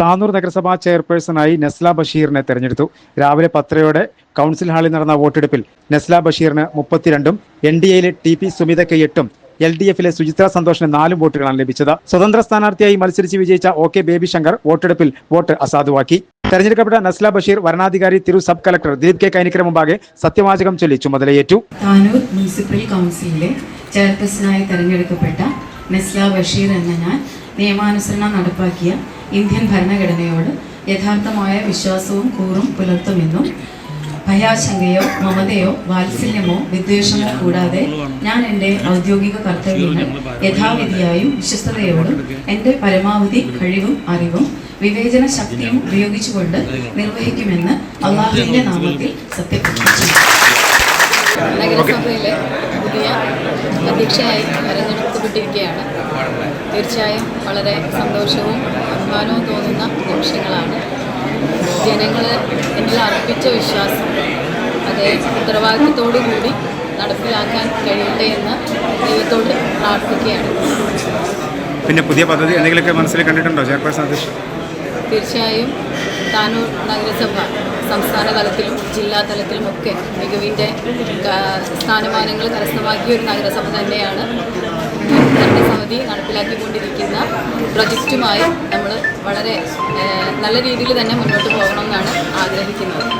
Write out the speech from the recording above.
താനൂർ നഗരസഭാ ചെയർപേഴ്സണായി നസ്ല ബഷീറിനെ തെരഞ്ഞെടുത്തു. രാവിലെ പത്തരയോടെ കൗൺസിൽ ഹാളിൽ നടന്ന വോട്ടെടുപ്പിൽ നസ്ല ബഷീറിന് മുപ്പത്തിരണ്ടും എൻ ഡി എയിലെ ടി പി സുമിതയ്ക്ക് എട്ടും എൽ ഡി എഫിലെ സുചിത്ര സന്തോഷിന് നാലും വോട്ടുകളാണ് ലഭിച്ചത്. സ്വതന്ത്ര സ്ഥാനാർത്ഥിയായി മത്സരിച്ച് വിജയിച്ച ഒ കെ ബേബി ശങ്കർ വോട്ടെടുപ്പിൽ വോട്ട് അസാധുവാക്കി. തെരഞ്ഞെടുക്കപ്പെട്ട നസ്ല ബഷീർ വരണാധികാരി തിരു sub collector Dileep K Kainikkara മുമ്പാകെ സത്യവാചകം ചൊല്ലി ചുമതലയേറ്റു. താനൂർ മുനിസിപ്പൽ കൗൺസിലിലെ ചെയർപേഴ്സണായി തെരഞ്ഞെടുക്കപ്പെട്ട നസ്ല ബഷീർ എന്ന ഞാൻ നിയമാനുസരണം നടപ്പാക്കിയ ഇന്ത്യൻ ഭരണഘടനയോട് യഥാർത്ഥമായ വിശ്വാസവും കൂറും പുലർത്തുമെന്നും ഭയാശങ്കയോ മമതയോ വാത്സല്യമോ വിദ്വേഷമോ കൂടാതെ ഞാൻ എന്റെ ഔദ്യോഗിക കർത്തവ്യങ്ങൾ യഥാവിധിയായും വിശ്വസ്തയോടും എന്റെ പരമാവധി കഴിവും അറിവും വിവേചന ശക്തിയും ഉപയോഗിച്ചുകൊണ്ട് നിർവഹിക്കുമെന്ന് അള്ളാഹുവിന്റെ നാമത്തിൽ സത്യപ്രതിജ്ഞ നഗരസഭയിലെ പുതിയ അധ്യക്ഷയായി തെരഞ്ഞെടുക്കപ്പെട്ടിരിക്കുകയാണ് തീർച്ചയായും വളരെ സന്തോഷവും അഭിമാനവും തോന്നുന്ന നിമിഷങ്ങളാണ്. ജനങ്ങൾ എന്നിൽ അർപ്പിച്ച വിശ്വാസം അത് ഉത്തരവാദിത്വത്തോടു കൂടി നടപ്പിലാക്കാൻ കഴിയട്ടെ എന്ന് ദൈവത്തോട് പ്രാർത്ഥിക്കുകയാണ്. പിന്നെ പുതിയ പദ്ധതി എന്തെങ്കിലുമൊക്കെ മനസ്സിൽ കണ്ടിട്ടുണ്ടോ? ചെയർപേഴ്സൺ അധ്യക്ഷൻ? തീർച്ചയായും താനൂർ നഗരസഭ സംസ്ഥാന തലത്തിലും ജില്ലാ തലത്തിലുമൊക്കെ മികവിന്റെ ക- സ്ഥാനമാനങ്ങൾ കരസ്ഥമാക്കിയ ഒരു നഗരസഭ തന്നെയാണ്. ഭരണസമിതി നടപ്പിലാക്കിക്കൊണ്ടിരിക്കുന്ന പ്രൊജക്റ്റുമായി നമ്മൾ വളരെ നല്ല രീതിയിൽ തന്നെ മുന്നോട്ട് പോകണമെന്നാണ് ആഗ്രഹിക്കുന്നത്.